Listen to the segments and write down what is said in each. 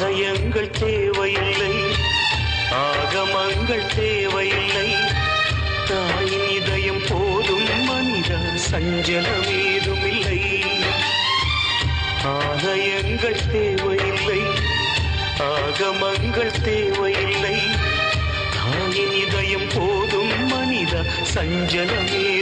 ஆலயங்கள் தேவையில்லை. ஆகமங்கள் தேவையில்லை. தாயின் இதயம் போதும் மனித சஞ்சலம் ஏதுமில்லை ஆலயங்கள் தேவையில்லை. ஆகமங்கள் தேவையில்லை. தாயின் இதயம் போதும் மனித சஞ்சலம்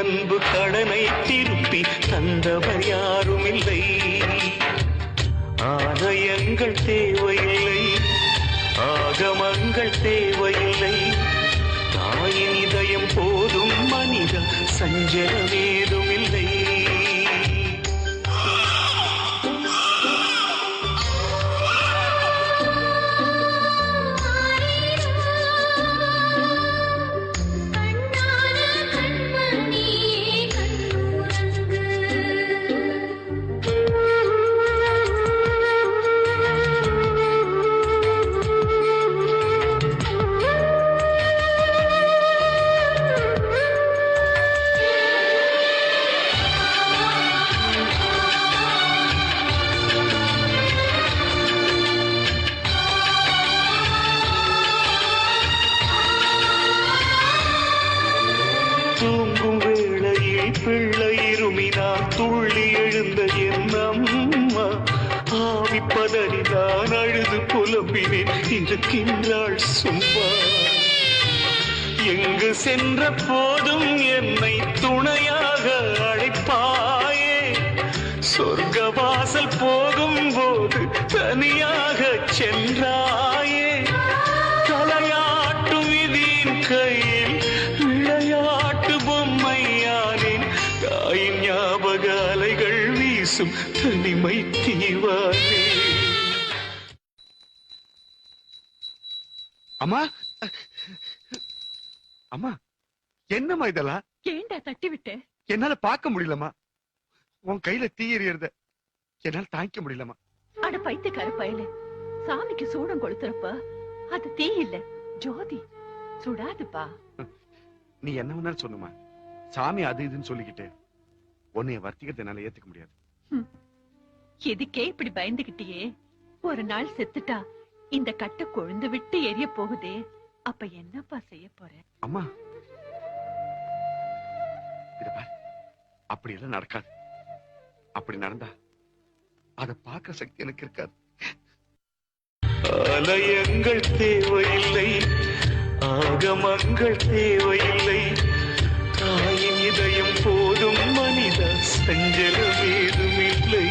அன்பு கடனை திருப்பி தந்தவர் யாரும் இல்லை ஆலயங்கள் தேவையில்லை. ஆகமங்கள் தேவையில்லை. தாயின் இதயம் போதும் மனித சஞ்சலமேதும் இல்லை பிள்ளை இருமினார் துள்ளி எழுந்த என் அம்மா. ஆவி நான் அழுது புலம்பினேன். இருக்கின்றாள் சும்மா. எங்கு சென்ற போதும் என்னை துணையாக அழைப்பாயே. சொர்க்க வாசல் போகும் போது தனியாக சென்ற ஞாபக அலைகள் வீசும் தனிமை தீவானே அம்மா? அம்மா என்னம்மா இதெல்லாம்? ஏண்டா தட்டி விட்ட என்னால பார்க்க முடியலம்மா. உன் கையில தீ எறியறத என்னால தாங்கிக்க முடியலம்மா. அட பைத்தியக்கார பயலே. சாமிக்கு சூடம் கொளுத்துறப்ப அது தீ இல்ல ஜோதி. சுடாதுப்பா. நீ என்ன வேணாலும் சொல்லுமா சாமி அது இதுன்னு சொல்லிக்கிட்டு உன்னைய வர்த்திக்கிறத என்னால ஏத்துக்க முடியாது. எதுக்கே இப்படி பயந்துகிட்டியே? ஒரு நாள் செத்துட்டா இந்த கட்டை கொழுந்து விட்டு எரிய போகுதே. அப்ப என்னப்பா செய்ய போற? அம்மா. அப்படி எல்லாம் நடக்காது. அப்படி நடந்தா அத பார்க்க சக்தி எனக்கு இருக்காது. ஆலயங்கள் தேவையில்லை. ஆகமங்கள் தேவையில்லை. இதயம் போதும் மனித சஞ்சலம் ஏதுமில்லை